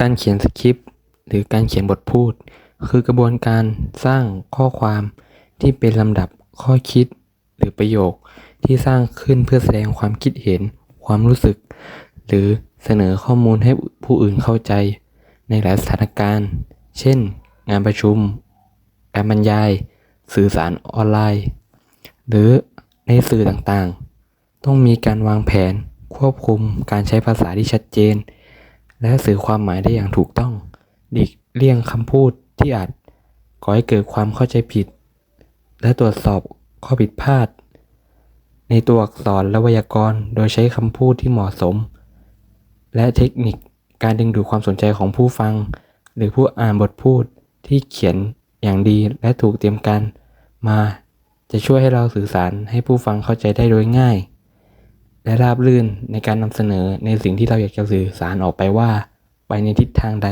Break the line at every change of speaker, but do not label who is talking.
การเขียนสคริปต์หรือการเขียนบทพูด คือกระบวนการสร้างข้อความที่เป็นลำดับข้อคิดหรือประโยคที่สร้างขึ้นเพื่อแสดงความคิดเห็น ความรู้สึก หรือเสนอข้อมูลให้ผู้อื่นเข้าใจ ในหลายสถานการณ์ เช่น งานประชุม การบรรยาย สื่อสารออนไลน์ หรือในสื่อต่างๆ ต้องมีการวางแผนควบคุมการใช้ภาษาที่ชัดเจน และสื่อความหมายได้อย่างถูกต้องหลีกเลี่ยงคำพูดที่อาจก่อให้เกิดความเข้าใจผิด และตรวจสอบข้อผิดพลาด ในตัวอักษรและไวยากรณ์โดยใช้คำพูดที่เหมาะสม และเทคนิคการดึงดูดความสนใจของผู้ฟัง หรือผู้อ่านบทพูดที่เขียนอย่างดีและถูกเตรียมการมาจะช่วยให้เราสื่อสารให้ผู้ฟังเข้าใจได้โดยง่าย และราบรื่นในการนำเสนอในสิ่งที่เราอยากจะสื่อสารออกไปว่า ไปในทิศทางใด